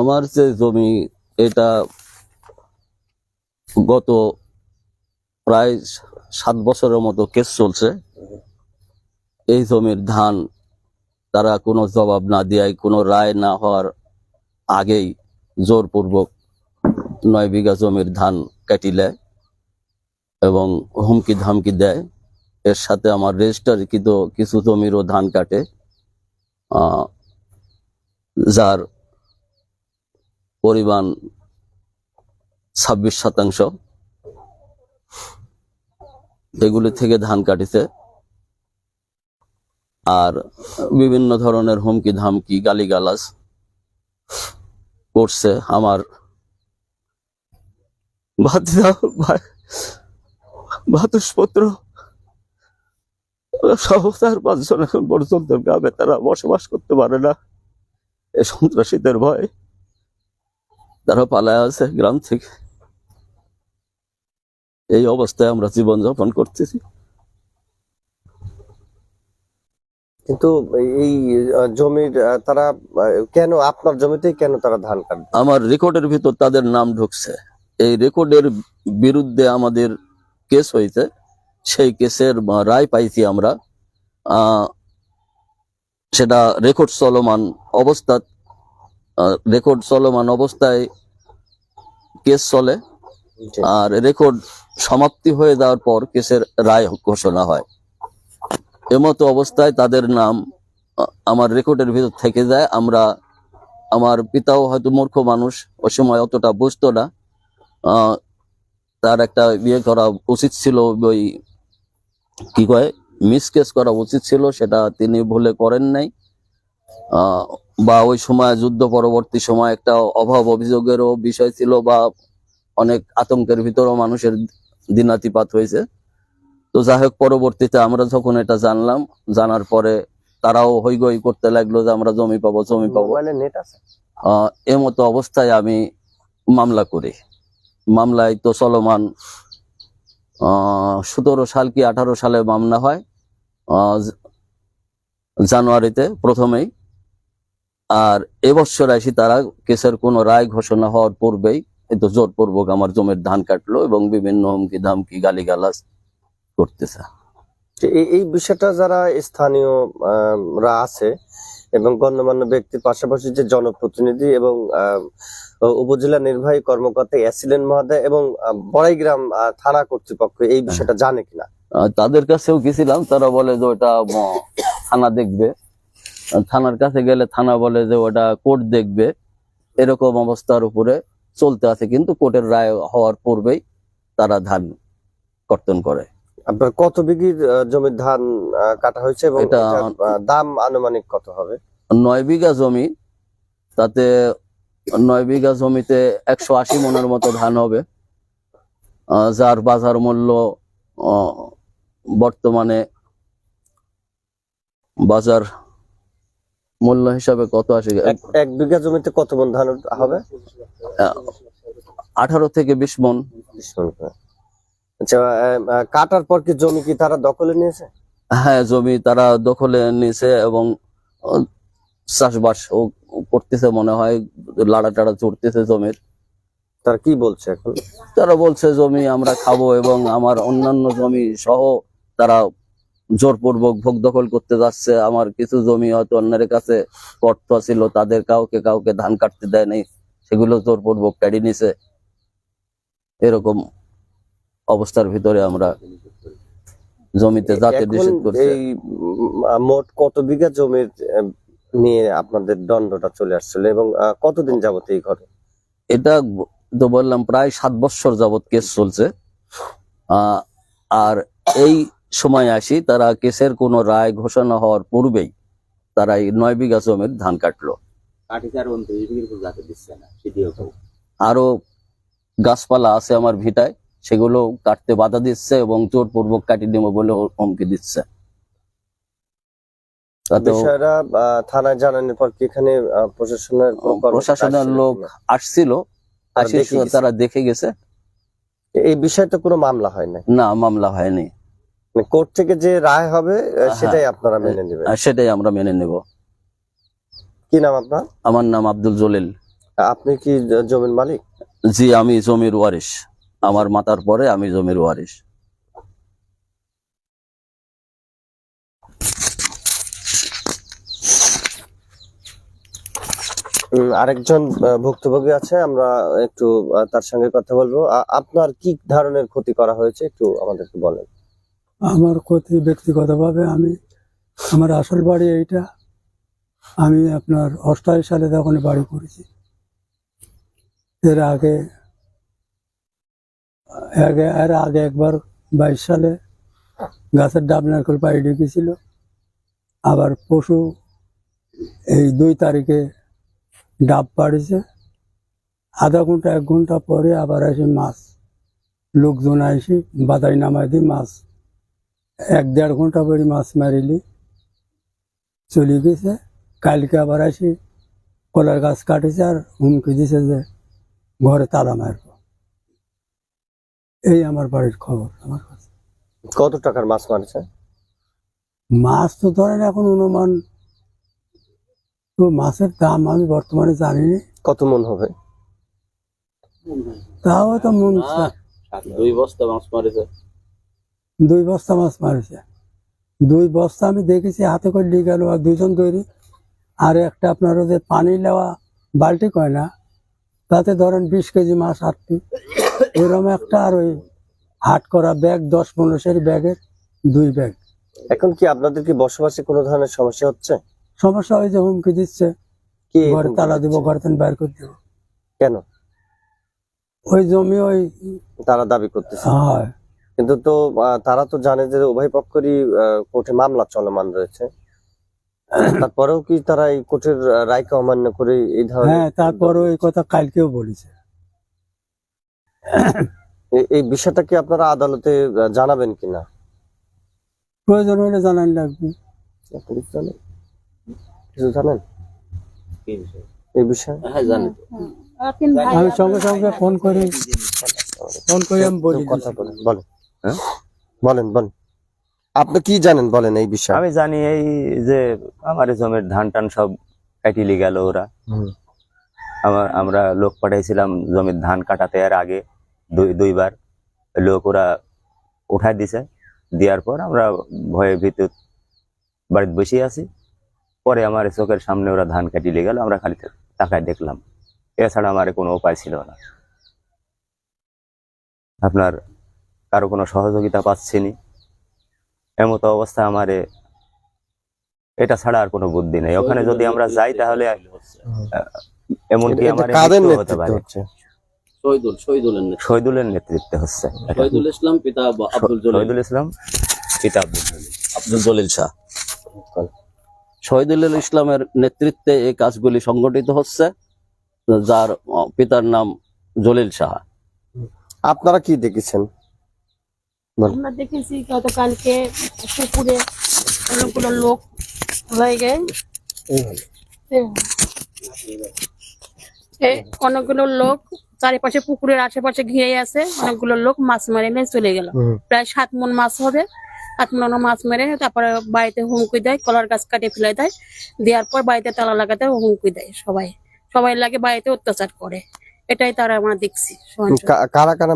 আমার যে জমি, এটা গত প্রায় সাত বছরের মতো কেস চলছে। এই জমির ধান তারা কোনো জবাব না দেয় কোনো রায় না হওয়ার আগেই জোরপূর্বক নয় বিঘা জমির ধান কাটিলে এবং হুমকি ধামকি দেয়। এর সাথে আমার রেজিস্টারকৃত কিছু জমিরও ধান কাটে যার পরিমাণ ছাব্বিশ শতাংশ। এগুলি থেকে ধান কাটিছে আর বিভিন্ন ধরনের হুমকি ধামকি গালিগালাজ করছে আমার ভাতুষপত্র সহ পাঁচজন এখন পর্যন্ত গ্রামে তারা বসবাস করতে পারে না। এ সন্ত্রাসীদের ভয়। তারা পালায় আছে গ্রাম থেকে। এই অবস্থায় আমরা জীবন যাপন করতেছি। কিন্তু এই জমির তারা কেন আপনার জমিতেই কেন তারা ধান কাটবে? আমার রেকর্ডের ভিতর তাদের নাম ঢুকছে। এই রেকর্ডের বিরুদ্ধে আমাদের কেস হয়েছে। সেই কেসের রায় পাইছি আমরা। আহ, সেটা রেকর্ড চলমান অবস্থা রেকর্ড চলমান অবস্থায় কেস চলে। আর রেকর্ড সমাপ্তি হয়ে যাওয়ার পর কেসের রায় ঘোষণা হয়। এমতো অবস্থায় তাদের নাম আমার রেকর্ডের ভিতর থেকে যায়। আমরা আমার পিতাও হয়তো মূর্খ মানুষ ওই সময় অতটা বুঝতো না। তার একটা বিয়ে করা উচিত ছিল ওই কি কয় মিসকেস করা উচিত ছিল সেটা তিনি ভুলে করেন নাই। আহ, বা ওই সময় যুদ্ধ পরবর্তী সময় একটা অভাব অভিযোগেরও বিষয় ছিল বা অনেক আতঙ্কের ভিতরেও মানুষের দিনাতিপাত হয়েছে। তো যাই হোক পরবর্তীতে আমরা যখন এটা জানলাম জানার পরে তারাও হই গই করতে লাগল যে আমরা জমি পাবো জমি পাবো। এমতো অবস্থায় আমি মামলা করি। মামলায় তো চলমান সতেরো সাল কি আঠারো সালে মামলা হয় আহ, জানুয়ারিতে প্রথমেই। আর এবছর আসি তারা কেসের কোনো রায় ঘোষণা হওয়ার পূর্বেই এই তো জোরপূর্বক আমার জমির ধান কাটলো এবং বিভিন্ন হুমকি ধামকি গালিগালাজ করতেছে। এই- বিষয়টা যারা স্থানীয় রা আছে এবং গণ্যমান্য ব্যক্তির পাশাপাশি যে জনপ্রতিনিধি এবং উপজেলা নির্বাহী কর্মকর্তা এসিলেন মহোদয় এবং বড়াইগ্রাম থানা কর্তৃপক্ষ এই বিষয়টা জানে কিনা? তাদের কাছেও গেছিলাম তারা বলে যে ওটা থানা দেখবে। থানার কাছে গেলে থানা বলে যে ওটা কোর্ট দেখবে। এরকম অবস্থার উপরে চলতে আছে কিন্তু কোর্টের রায় হওয়ার পূর্বেই তারা ধান কর্তন করে। আপনার কত বিঘির জমির ধান কাটা হয়েছে এবং এটা- দাম আনুমানিক কত হবে? নয় বিঘা জমি তাতে নয় বিঘা জমিতে একশো আশি মনের মতো ধান হবে। যার বাজার মূল্য বর্তমানে বাজার মূল্য হিসাবে কত আসে? এক বিঘা জমিতে কত মন ধান হবে? আঠারো থেকে বিশ মন। আচ্ছা কাটার পর কি জমি কি তারা দখলে নিয়েছে? হ্যাঁ জমি তারা দখলে নিছে এবং চাষবাস ও করতেছে মনে হয় লাড়া টাড়া চড়তেছে জমির। তারা কি বলছে এখন? তারা বলছে জমি আমরা খাব এবং আমার অন্যান্য জমি সহ তারা জোরপূর্বক ভোগ দখল করতে যাচ্ছে। আমার কিছু জমি হয়তো অন্যের কাছে কর্ত ছিল তাদের কাউকে কাউকে ধান কাটতে দেয় নাই সেগুলো জোরপূর্বক কেড়ে নিছে। এরকম অবস্থার ভিতরে আমরা জমিতে যাতে নিষেধ করছে। মোট কত বিঘা জমির নিয়ে আপনাদের দণ্ডটা চলে আসছিল এবং কতদিন যাবত এই ঘরে এটা তো বললাম প্রায় সাত বছর যাবত কেস চলছে। আহ, আর এই সময় আসি তারা কেসের কোনো রায় ঘোষণা হওয়ার পূর্বেই তারা এই নয় বিঘা জমির ধান কাটলো। আরও গাছপালা আছে আমার ভিটায় সেগুলো কাটতে বাধা দিচ্ছে এবং জোরপূর্বক কাটিয়ে নেব বলে হুমকি দিচ্ছে। বিষয়টা থানায় জানানোর পর কি এখানে আহ, প্রশাসনের প্রশাসনের লোক আসছিল তারা আসে দেখে গেছে? তারা দেখে গেছে। এই বিষয়ে তো কোনো মামলা হয় না না মামলা হয়নি। কোর্ট থেকে যে রায় হবে হ্যাঁ। সেটাই আপনারা মেনে নেবেন। সেটাই আমরা মেনে নেব। কি নাম আপনার? আমার নাম আব্দুল জলিল। আপনি কি জমির মালিক? জি আমি জমির ওয়ারিশ। আমার মাতার পরে আমি জমির ওয়ারিশ। আরেকজন ভুক্তভোগী আছে আমরা একটু তার সঙ্গে কথা বলব। আপনার কি ধরনের ক্ষতি করা হয়েছে একটু আমাদেরকে বলেন। আমার ক্ষতি ব্যক্তিগতভাবে আমি, আমার আসল বাড়ি এইটা। আমি আপনার অষ্টাশি সালে তখন বাড়ি করেছি। এর আগে এর আগে একবার বাইশ সালে গাছের ডাব নারকেল পাড়ি ঢুকেছিল। আবার পশু এই দুই তারিখে ডাব পাড়িছে। আধা ঘণ্টা, এক ঘণ্টা পরে আবার আসে মাছ। লোকজন আসি বাদাই নামাই দিই মাছ এক দেড় ঘণ্টা পরে মাছ মারিলি চলে গেছে। কালকে আবার আসি কলার গাছ কাটেছে আর হুমকি দিছে যে ঘরে তালা মারব। এই আমার বাড়ির খবর আমার কাছে। কত টাকার মাছ মারছে? মাছ তো ধরেন এখন অনুমান তো মাছের দাম আমি বর্তমানে জানিনি। কত মন হবে? তাও তো মন দুই বস্তা মাছ মারিছে। দুই বস্তা মাছ মারিছে। দুই বস্তা আমি দেখেছি হাতে করে নিয়ে গেল আর দুইজন তৈরি। আর একটা আপনার ওদের পানি নেওয়া বালতি কয় না তাতে ধরেন বিশ কেজি মাছ আটটি। এরকম একটা আর ওই হাট করা ব্যাগ দশ পনেরো সের ব্যাগের দুই ব্যাগ। এখন কি আপনাদের কি বসবাসে কোনো ধরনের সমস্যা হচ্ছে? সমস্যা হয় যে হুমকি দিচ্ছে। কি ঘরে তালা দিব? ঘরে থেকে বাইর করে দেবো। কেন? ওই জমি ওই তারা দাবি করতেছে। হয়। কিন্তু তো তারা তো জানে যে উভয় পক্ষেরই কোর্টে মামলা চলমান রয়েছে। তারপরেও কি তারা এই কোর্টের রায়কে অমান্য করে এই ধরনের হ্যাঁ তারপরে ওই কথা কালকেও বলেছে। এই- এই বিষয়টা কি আপনারা আদালতে জানাবেন কিনা প্রয়োজন হলে জানান লাগবে। কিছু জানেন? এই বিষয়ে? হ্যাঁ জানি। আমি সঙ্গে সঙ্গে ফোন করে ফোন করে আমি বলি কথা বলেন বলেন। হ্যাঁ? বলেন বলেন। আপনি কি জানেন বলেন এই বিষয়ে? আমি জানি এই যে আমার জমির ধান টান সব কাটিলি গেল ওরা। আমার আমরা লোক পাঠাইছিলাম জমির ধান কাটাতে এর আগে দুই দুইবার। লোক ওরা উঠায় দিছে। দেওয়ার পর আমরা ভয়ে ভিতর বাড়িতে বসে আছি। পরে আমার চোখের সামনে ওরা ধান কাটিলে গেল আমরা খালি তাকায় দেখলাম। এছাড়া আমার কোনো উপায় ছিল না। আপনার কারও কোনো সহযোগিতা পাচ্ছি নি এমতো অবস্থা আমারে এটা ছাড়া আর কোনো বুদ্ধি নেই। ওখানে যদি আমরা যাই তাহলে এমনকি আমার কাদের হতে নেতৃত্বে পারে। হচ্ছে? শহীদুল শহীদুলের নেতা। শহীদুলের নেতৃত্বে হচ্ছে। শহীদুল ইসলাম পিতা আব্দুল জলিল। শহীদুল ইসলাম পিতা আব্দুল জলিল। আব্দুল জলিল শাহ। শহীদুল ইসলামের নেতৃত্বে এই কাজগুলি সংগঠিত হচ্ছে যার পিতার নাম জলিল শাহ। আপনারা কি দেখেছেন? আমরা দেখেছি গতকালকে পুকুরে অনেকগুলো লোক হয়ে গে অনেকগুলো লোক চারিপাশে পুকুরের আশেপাশে ঘিরে আছে অনেকগুলো লোক মাছ মেরে নিয়ে চলে গেল। প্রায় সাত মন মাছ হবে। সাত মন মাছ মেরে তারপরে বাড়িতে হুমকি দেয় কলার গাছ কাটে ফেলে দেয়। দেওয়ার পর বাড়িতে তালা লাগাতে হুমকি দেয় সবাই। সবাই লাগে বাড়িতে অত্যাচার করে। এটাই তারা আমরা দেখছি। কারা কারা